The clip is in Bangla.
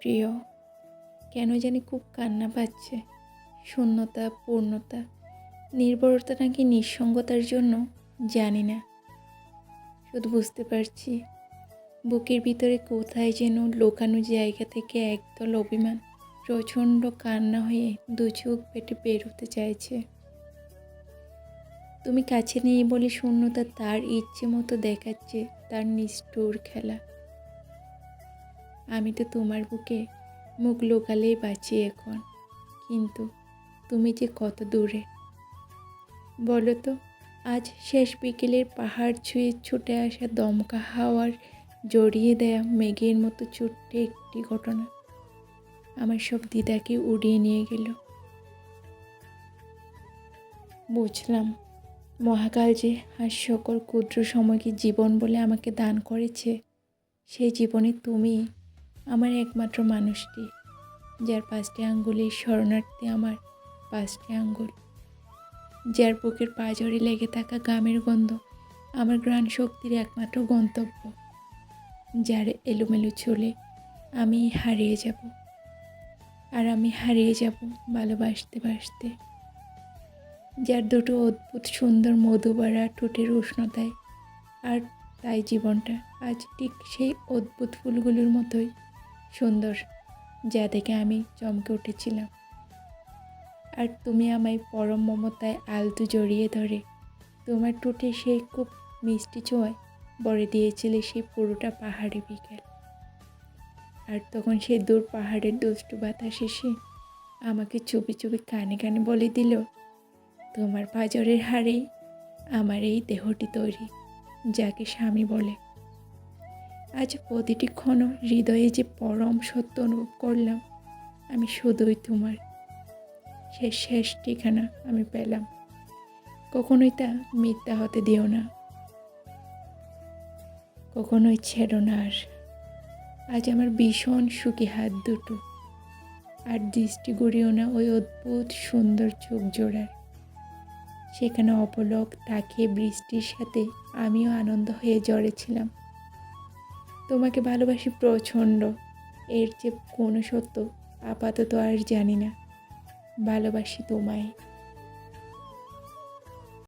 প্রিয়, কেন জানি খুব কান্না পাচ্ছে। শূন্যতা, পূর্ণতা, নির্ভরতা নাকি নিঃসঙ্গতার জন্য জানি না। শুধু বুঝতে পারছি, বুকের ভিতরে কোথায় যেন লোকানো জায়গা থেকে একদল অভিমান, প্রচণ্ড কান্না হয়ে দু চোখ পেটে বেরোতে চাইছে। তুমি কাছে নেই বলে শূন্যতা তার ইচ্ছে মতো দেখাচ্ছে তার নিষ্ঠুর খেলা। আমি তো তোমার বুকে মুখ লোকালেই বাঁচি এখন। কিন্তু তুমি যে কত দূরে। বলো তো, আজ শেষ বিকেলের পাহাড় ছুঁয়ে ছুটে আসা দমকা হাওয়ার জড়িয়ে দেয়া মেঘের মতো ছোট্ট একটি ঘটনা আমার সব দিদাকে উড়িয়ে নিয়ে গেল। বুঝলাম, মহাকাল যে সকল ক্ষুদ্র সময়কে জীবন বলে আমাকে দান করেছে, সেই জীবনে তুমি আমার একমাত্র মানুষটি, যার পাঁচটি আঙ্গুলের শরণার্থী আমার পাঁচটি আঙ্গুল। যার বুকের পাঁজরে লেগে থাকা গামের গন্ধ আমার গ্রাণ শক্তির একমাত্র গন্তব্য। যার এলোমেলো চলে আমি হারিয়ে যাব আর আমি হারিয়ে যাব ভালোবাসতে বাসতে যার দুটো অদ্ভুত সুন্দর মধুবাড়া ঠোঁটের উষ্ণতায় আর তাই জীবনটা আজ ঠিক সেই অদ্ভুত ফুলগুলোর মতোই। সুন্দর, যা দেখে আমি চমকে উঠেছিলাম। আর তুমি আমায় পরম মমতায় আলতু জড়িয়ে ধরে, তোমার ঠোঁটে সেই খুব মিষ্টি ছোঁয়ায় বড়ে দিয়েছিলে সেই পুরোটা পাহাড়ে বিকেল। আর তখন সেই দূর পাহাড়ের দুষ্টু বাতাস এসে আমাকে চুপি চুপি কানে কানে বলে দিল, তোমার পাজরের হাড়েই আমার এই দেহটি তৈরি, যাকে স্বামী বলে আজ প্রতিটি ক্ষণ হৃদয়ে যে পরম সত্য অনুভব করলাম, আমি শুধুই তোমার। শেষ শেষ ঠিকানা আমি পেলাম। কখনোই তা মিথ্যা হতে দিও না। কখনোই ছেড়ো না আর। আজ আমার ভীষণ সুখী হাত দুটো। আর দৃষ্টি গড়িও না ওই অদ্ভুত সুন্দর চোখ জোড়ার। সেখানে অপলক তাকিয়ে বৃষ্টির সাথে আমিও আনন্দ হয়ে জড়েছিলাম তোমাকে ভালোবাসি প্রচণ্ড। এর যে কোনো সত্য আপাতত আর জানি না। ভালোবাসি তোমায়।